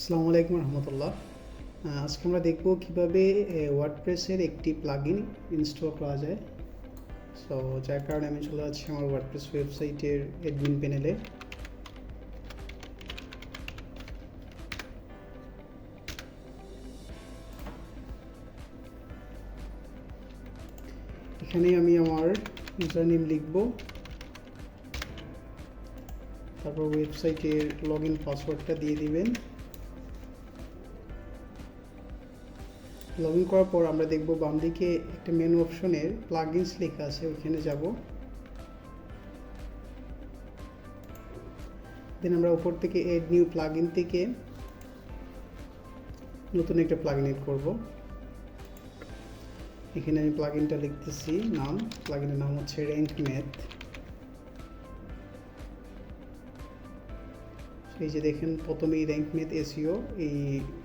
আসসালামু আলাইকুম রহমতুল্লাহ। আজকে আমরা দেখব কীভাবে ওয়ার্ডপ্রেসের একটি প্লাগইন ইনস্টল করা যায়। সো যার কারণে আমি চলে যাচ্ছি আমার ওয়ার্ডপ্রেস ওয়েবসাইটের অ্যাডমিন প্যানেলে এখানে আমি আমার ইউজার নেম লিখব। তারপর ওয়েবসাইটের লগ ইন পাসওয়ার্ডটা দিয়ে দিবেন। লগ ইন করার পর আমরা দেখব বাম দিকে একটা মেনু অপশনের প্লাগইনস লেখা আছে, ওইখানে যাব। দেন আমরা উপর থেকে এড নিউ প্লাগইন থেকে নতুন একটা প্লাগইন এড করব। এখানে আমি প্লাগইনটা লিখতেছি, নাম প্লাগইনের নাম হচ্ছে র্যাঙ্ক ম্যাথ এই যে দেখেন প্রথমেই র্যাঙ্ক ম্যাথ এসিও এই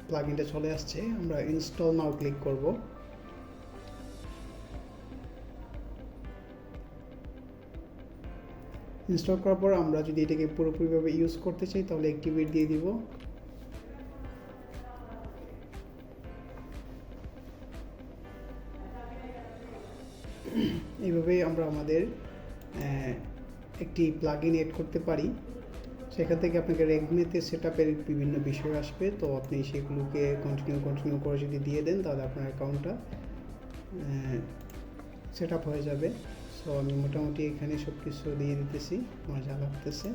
প্লাগইনটা চলে আসছে, আমরা ইনস্টল নাও ক্লিক করব। ইনস্টল করার পর আমরা যদি এটাকে পুরোপুরিভাবে ইউজ করতে চাই, তাহলে অ্যাক্টিভেট দিয়ে দিব। এইভাবেই আমরা আমাদের একটি প্লাগইন এড করতে পারি। সেখান থেকে আপনাকে রেগমেতে সেট আপের বিভিন্ন বিষয় আসবে। তো আপনি সেগুলোকে কন্টিনিউ কন্টিনিউ করে যদি দিয়ে দেন, তাহলে আপনার অ্যাকাউন্টটা সেট আপ হয়ে যাবে। সো আমি মোটামুটি এখানে সব কিছু দিয়ে দিতেছি, আমার যা লাগতেছে।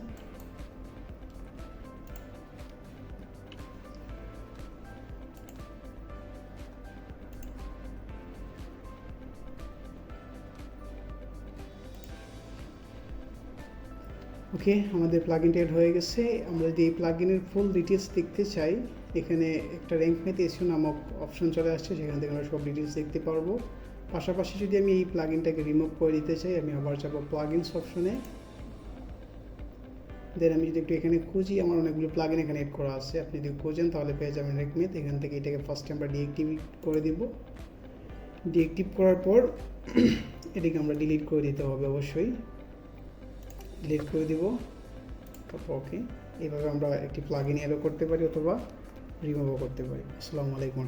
ওকে, আমাদের প্লাগইন এড হয়ে গেছে। আমরা যদি এই প্লাগইনের ফুল ডিটেলস দেখতে চাই, এখানে একটা র্যাঙ্ক মেতে এসিও নামক অপশন চলে আসছে, সেখান থেকে আমরা সব ডিটেলস দেখতে পারব। পাশাপাশি যদি আমি এই প্লাগইনটাকে রিমুভ করে দিতে চাই, আমি আবার যাব প্লাগইনস অপশনে দেন আমি যদি একটু এখানে খুঁজি, আমার অনেকগুলো প্লাগইন এখানে এড করা আছে। আপনি যদি খুঁজেন, তাহলে পেয়ে যাবেন রেকমেত এখান থেকে এটাকে ফার্স্টে আমরা ডিএক্টিভেট করে দিব। ডিএক্টিভ করার পর, এটাকে আমরা ডিলিট করে দিতে হবে অবশ্যই। ডিলিট করে দিব। তারপর ওকে এভাবে আমরা একটি প্লাগিন অ্যালো করতে পারি অথবা রিমুভও করতে পারি। আসসালামু আলাইকুম।